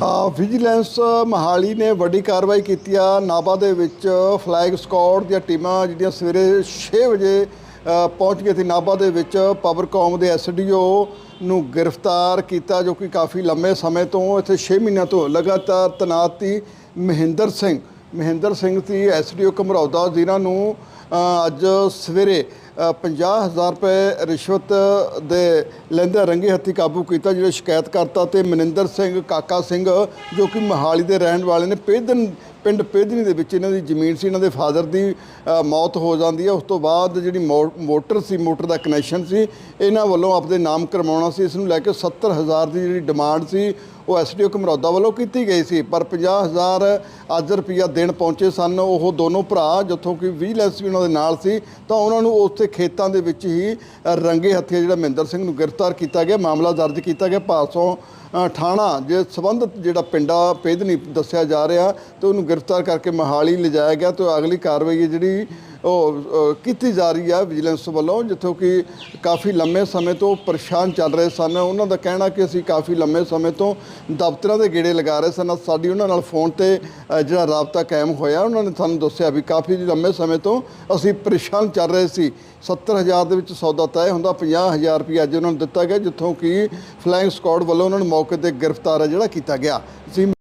Vigilance Mohali ਨੇ ਵੱਡੀ ਕਾਰਵਾਈ ਕੀਤੀ ਆ। ਨਾਭਾ ਦੇ ਵਿੱਚ ਫਲੈਗ ਸਕਾਡ ਦੀਆਂ ਟੀਮਾਂ ਜਿਹੜੀਆਂ ਸਵੇਰੇ 6 ਵਜੇ ਪਹੁੰਚ ਗਏ ਸੀ ਨਾਭਾ ਦੇ ਵਿੱਚ। ਪਾਵਰਕੌਮ ਦੇ ਐਸਡੀਓ ਨੂੰ ਗ੍ਰਿਫਤਾਰ ਕੀਤਾ, ਜੋ ਕਿ ਕਾਫੀ ਲੰਮੇ ਸਮੇਂ ਤੋਂ ਇੱਥੇ 6 ਮਹੀਨਿਆਂ ਤੋਂ ਲਗਾਤਾਰ ਤੈਨਾਤ ਸੀ ਮਹਿੰਦਰ ਸਿੰਘ। ਮਹਿੰਦਰ ਸਿੰਘ ਸੀ ਐਸਡੀਓ ਘਮਰੌਦਾ, ਜਿਨ੍ਹਾਂ ਨੂੰ ਅੱਜ ਸਵੇਰੇ 50000 ਰੁਪਏ ਰਿਸ਼ਵਤ ਦੇ ਲੈਂਦੇ ਰੰਗੇ ਹੱਥੀ ਕਾਬੂ ਕੀਤਾ ਜਿਹੜੇ ਸ਼ਿਕਾਇਤ ਕਰਤਾ ਤੇ ਮਨਿੰਦਰ ਸਿੰਘ, ਕਾਕਾ ਸਿੰਘ, ਜੋ ਕਿ ਮਹਾਲੀ ਦੇ ਰਹਿਣ ਵਾਲੇ ਨੇ। ਪੇਦਨ ਪਿੰਡ ਪੇਦਨੀ ਦੇ ਵਿੱਚ ਇਹਨਾਂ ਦੀ ਜ਼ਮੀਨ ਸੀ, ਇਹਨਾਂ ਦੇ ਫਾਦਰ ਦੀ ਮੌਤ ਹੋ ਜਾਂਦੀ ਹੈ। ਉਸ ਤੋਂ ਬਾਅਦ ਜਿਹੜੀ ਮੋ- ਮੋਟਰ ਸੀ, ਮੋਟਰ ਦਾ ਕਨੈਕਸ਼ਨ ਸੀ, ਇਹਨਾਂ ਵੱਲੋਂ ਆਪਦੇ ਨਾਮ ਕਰਵਾਉਣਾ ਸੀ। ਇਸ ਨੂੰ ਲੈ ਕੇ 70000 ਦੀ ਜਿਹੜੀ ਡਿਮਾਂਡ ਸੀ ਉਹ ਐਸਡੀਓ ਘਮਰੌਦਾ ਵੱਲੋਂ ਕੀਤੀ ਗਈ ਸੀ, ਪਰ 50000 ਅੱਜ ਰੁਪਈਆ ਦੇਣ ਪਹੁੰਚੇ ਸਨ। ਉਹ ਦੋਨੋਂ ਭਰਾ ਜਿੱਥੋਂ ਕਿ ਵਿਜੀਲੈਂਸ ਵੀ ਉਹਨਾਂ ਦੇ ਨਾਲ ਸੀ, ਤਾਂ ਉਹਨਾਂ ਨੂੰ ਉੱਥੇ ਖੇਤਾਂ ਦੇ ਵਿੱਚ ਹੀ ਰੰਗੇ ਹੱਥੀਂ ਜਿਹੜਾ ਮਹਿੰਦਰ ਸਿੰਘ ਨੂੰ ਗ੍ਰਿਫਤਾਰ ਕੀਤਾ ਗਿਆ, ਮਾਮਲਾ ਦਰਜ ਕੀਤਾ ਗਿਆ। ਭਾਸੋਂ ਥਾਣਾ ਜੇ ਸਬੰਧਤ ਜਿਹੜਾ ਪਿੰਡਾ ਪੇਦਨੀ ਦੱਸਿਆ ਜਾ ਰਿਹਾ, ਤੇ ਉਹਨੂੰ ਗ੍ਰਿਫਤਾਰ ਕਰਕੇ ਮਹਾਲੀ ਲਿਜਾਇਆ ਗਿਆ, ਤੇ ਅਗਲੀ ਕਾਰਵਾਈ ਹੈ ਜਿਹੜੀ ਉਹ ਕੀਤੀ ਜਾ ਰਹੀ ਹੈ ਵਿਜੀਲੈਂਸ ਵੱਲੋਂ, ਜਿੱਥੋਂ ਕਿ ਕਾਫੀ ਲੰਮੇ ਸਮੇਂ ਤੋਂ ਪਰੇਸ਼ਾਨ ਚੱਲ ਰਹੇ ਸਨ। ਉਹਨਾਂ ਦਾ ਕਹਿਣਾ ਕਿ ਅਸੀਂ ਕਾਫੀ ਲੰਮੇ ਸਮੇਂ ਤੋਂ ਦਫ਼ਤਰਾਂ ਦੇ ਗੇੜੇ ਲਗਾ ਰਹੇ ਸਨ। ਸਾਡੀ ਉਹਨਾਂ ਨਾਲ ਫੋਨ ਤੇ ਜਿਹੜਾ ਰਾਬਤਾ ਕਾਇਮ ਹੋਇਆ, ਉਹਨਾਂ ਨੇ ਸਾਨੂੰ ਦੱਸਿਆ ਵੀ ਕਾਫੀ ਲੰਮੇ ਸਮੇਂ ਤੋਂ ਅਸੀਂ ਪਰੇਸ਼ਾਨ ਚੱਲ ਰਹੇ ਸੀ। 70000 ਦੇ ਵਿੱਚ ਸੌਦਾ ਤੈਅ ਹੁੰਦਾ 50000 ਰੁਪਏ ਅੱਜ ਉਹਨਾਂ ਨੂੰ ਦਿੱਤਾ ਗਿਆ, ਜਿੱਥੋਂ ਕਿ ਫਲਾਈਂਗ ਸਕਾਡ ਵੱਲੋਂ ਉਹਨਾਂ ਨੂੰ ਮੌਕੇ ਤੇ ਗ੍ਰਿਫਤਾਰ ਹੈ ਜਿਹੜਾ ਕੀਤਾ ਗਿਆ। ਸੀ